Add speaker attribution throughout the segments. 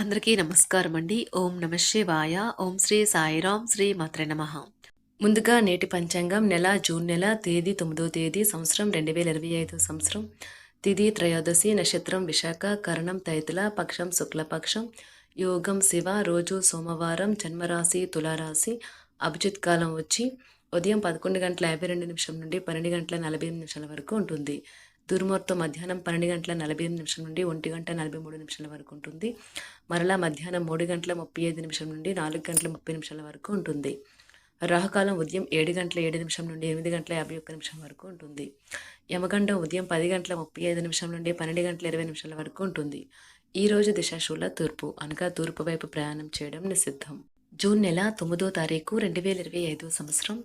Speaker 1: అందరికీ నమస్కారం అండి ఓం నమ శివాయ. ఓం శ్రీ సాయిరాం శ్రీ మాత్ర నమ. ముందుగా నేటి పంచాంగం నెల జూన్ నెల తేదీ తొమ్మిదో తేదీ సంవత్సరం రెండు వేల ఇరవై ఐదు సంవత్సరం. తిథి త్రయోదశి నక్షత్రం విశాఖ కరణం తైతుల పక్షం శుక్లపక్షం యోగం శివ రోజు సోమవారం జన్మరాశి తులారాశి అభిజిత్ కాలం వచ్చి ఉదయం పదకొండు గంటల యాభై రెండు నిమిషం నుండి పన్నెండు గంటల నలభై ఎనిమిది నిమిషాల వరకు ఉంటుంది. దుర్ముహూర్తం మధ్యాహ్నం పన్నెండు గంటల నలభై ఎనిమిది నిమిషం నుండి ఒంటి గంట నలభై మూడు నిమిషాల వరకు ఉంటుంది. మరలా మధ్యాహ్నం మూడు గంటల ముప్పై ఐదు నిమిషం నుండి నాలుగు గంటల ముప్పై నిమిషాల వరకు ఉంటుంది. రాహుకాలం ఉదయం ఏడు గంటల ఏడు నిమిషం నుండి ఎనిమిది గంటల యాభై ఒక్క నిమిషం వరకు ఉంటుంది. యమగండం ఉదయం పది గంటల ముప్పై ఐదు నిమిషం నుండి పన్నెండు గంటల ఇరవై నిమిషాల వరకు ఉంటుంది. ఈ రోజు దిశాశూల తూర్పు అనగా తూర్పు వైపు ప్రయాణం చేయడం నిషిద్ధం. జూన్ నెల తొమ్మిదో తారీఖు రెండు వేల ఇరవై ఐదో సంవత్సరం.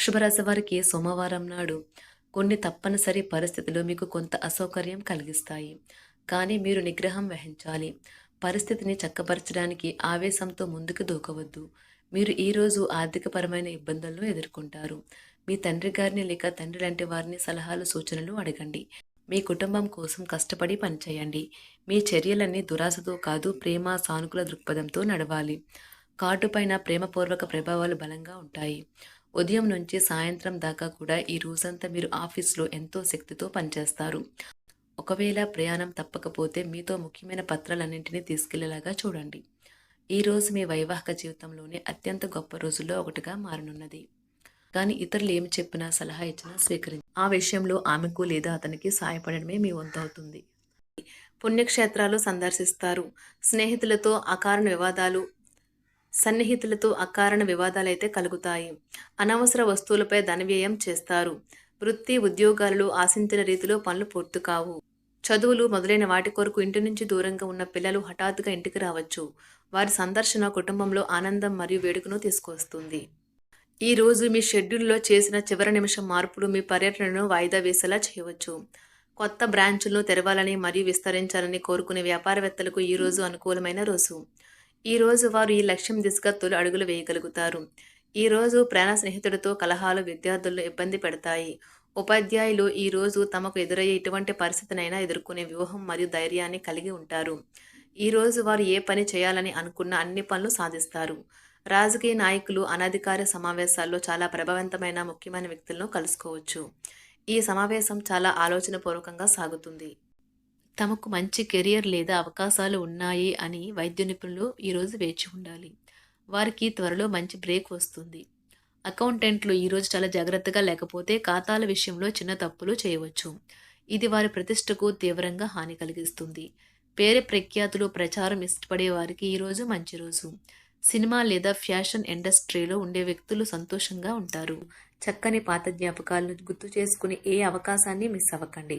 Speaker 1: శుభరాశి వారికి సోమవారం నాడు కొన్ని తప్పనిసరి పరిస్థితులు మీకు కొంత అసౌకర్యం కలిగిస్తాయి. కానీ మీరు నిగ్రహం వహించాలి. పరిస్థితిని చక్కపరచడానికి ఆవేశంతో ముందుకు దూకవద్దు. మీరు ఈరోజు ఆర్థికపరమైన ఇబ్బందులను ఎదుర్కొంటారు. మీ తండ్రి గారిని లేక తండ్రి లాంటి వారిని సలహాలు సూచనలు అడగండి. మీ కుటుంబం కోసం కష్టపడి పనిచేయండి. మీ చర్యలన్నీ దురాశతో కాదు ప్రేమ సానుకూల దృక్పథంతో నడవాలి. కార్డుపైన ప్రేమపూర్వక ప్రభావాలు బలంగా ఉంటాయి. ఉదయం నుంచి సాయంత్రం దాకా కూడా ఈ రోజంతా మీరు ఆఫీస్లో ఎంతో శక్తితో పనిచేస్తారు. ఒకవేళ ప్రయాణం తప్పకపోతే మీతో ముఖ్యమైన పత్రాలన్నింటినీ తీసుకెళ్ళేలాగా చూడండి. ఈ రోజు మీ వైవాహిక జీవితంలోనే అత్యంత గొప్ప రోజుల్లో ఒకటిగా మారనున్నది. కానీ ఇతరులు ఏమి చెప్పినా సలహా ఇచ్చినా స్వీకరించి ఆ విషయంలో ఆమెకు లేదా అతనికి సాయపడడమే మీ వంతవుతుంది. పుణ్యక్షేత్రాలు సందర్శిస్తారు. స్నేహితులతో అకారణ వివాదాలు సన్నిహితులతో అకారణ వివాదాలైతే కలుగుతాయి. అనవసర వస్తువులపై ధనవ్యయం చేస్తారు. వృత్తి ఉద్యోగాలలో ఆశించిన రీతిలో పనులు పూర్తి కావు చదువులు మొదలైన వాటి కొరకు ఇంటి నుంచి దూరంగా ఉన్న పిల్లలు హఠాత్తుగా ఇంటికి రావచ్చు. వారి సందర్శన కుటుంబంలో ఆనందం మరియు వేడుకను తీసుకొస్తుంది ఈ రోజు మీ షెడ్యూల్లో చేసిన చివరి నిమిషం మార్పులు మీ పర్యటనను వాయిదా వేసేలా చేయవచ్చు. కొత్త బ్రాంచులను తెరవాలని మరియు విస్తరించాలని కోరుకునే వ్యాపారవేత్తలకు ఈ రోజు అనుకూలమైన రోజు. ఈ రోజు వారు ఈ లక్ష్యం దిశగా తొలి అడుగులు వేయగలుగుతారు. ఈ రోజు ప్రాణ స్నేహితుడితో కలహాలు విద్యార్థుల్లో ఇబ్బంది పెడతాయి. ఉపాధ్యాయులు ఈ రోజు తమకు ఎదురయ్యే ఎటువంటి పరిస్థితినైనా ఎదుర్కొనే వ్యూహం మరియు ధైర్యాన్ని కలిగి ఉంటారు. ఈ రోజు వారు ఏ పని చేయాలని అనుకున్న అన్ని పనులు సాధిస్తారు. రాజకీయ నాయకులు అనధికార సమావేశాల్లో చాలా ప్రభావవంతమైన ముఖ్యమైన వ్యక్తులను కలుసుకోవచ్చు. ఈ సమావేశం చాలా ఆలోచనపూర్వకంగా సాగుతుంది. తమకు మంచి కెరియర్ లేదా అవకాశాలు ఉన్నాయి అని వైద్య నిపుణులు ఈరోజు వేచి ఉండాలి. వారికి త్వరలో మంచి బ్రేక్ వస్తుంది. అకౌంటెంట్లు ఈరోజు చాలా జాగ్రత్తగా లేకపోతే ఖాతాల విషయంలో చిన్న తప్పులు చేయవచ్చు. ఇది వారి ప్రతిష్టకు తీవ్రంగా హాని కలిగిస్తుంది. పేరు ప్రఖ్యాతులు ప్రచారం ఇష్టపడే వారికి ఈరోజు మంచి రోజు. సినిమా లేదా ఫ్యాషన్ ఇండస్ట్రీలో ఉండే వ్యక్తులు సంతోషంగా ఉంటారు. చక్కని పాత జ్ఞాపకాలను గుర్తు చేసుకుని ఏ అవకాశాన్ని మిస్ అవ్వకండి.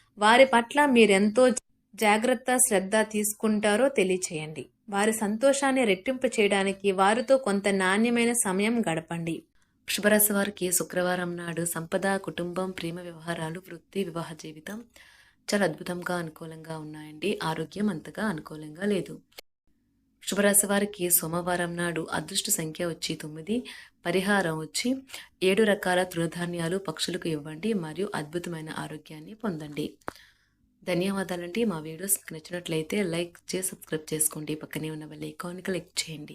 Speaker 1: వారి పట్ల మీరెంతో జాగ్రత్త శ్రద్ధ తీసుకుంటారో తెలియచేయండి. వారి సంతోషాన్ని రెట్టింపు చేయడానికి వారితో కొంత నాణ్యమైన సమయం గడపండి. వృషభరాశి వారికి శుక్రవారం నాడు సంపద కుటుంబం ప్రేమ వ్యవహారాలు వృత్తి వివాహ జీవితం చాలా అద్భుతంగా అనుకూలంగా ఉన్నాయండి. ఆరోగ్యం అంతగా అనుకూలంగా లేదు. శుభరాశి వారికి సోమవారం నాడు అదృష్ట సంఖ్య వచ్చి తొమ్మిది పరిహారం వచ్చి ఏడు రకాల తృణధాన్యాలు పక్షులకు ఇవ్వండి మరియు అద్భుతమైన ఆరోగ్యాన్ని పొందండి. ధన్యవాదాలండి. మా వీడియోస్ నచ్చినట్లయితే లైక్ చేసి సబ్స్క్రైబ్ చేసుకోండి. పక్కనే ఉన్న బెల్ ఐకాన్కి క్లిక్ చేయండి.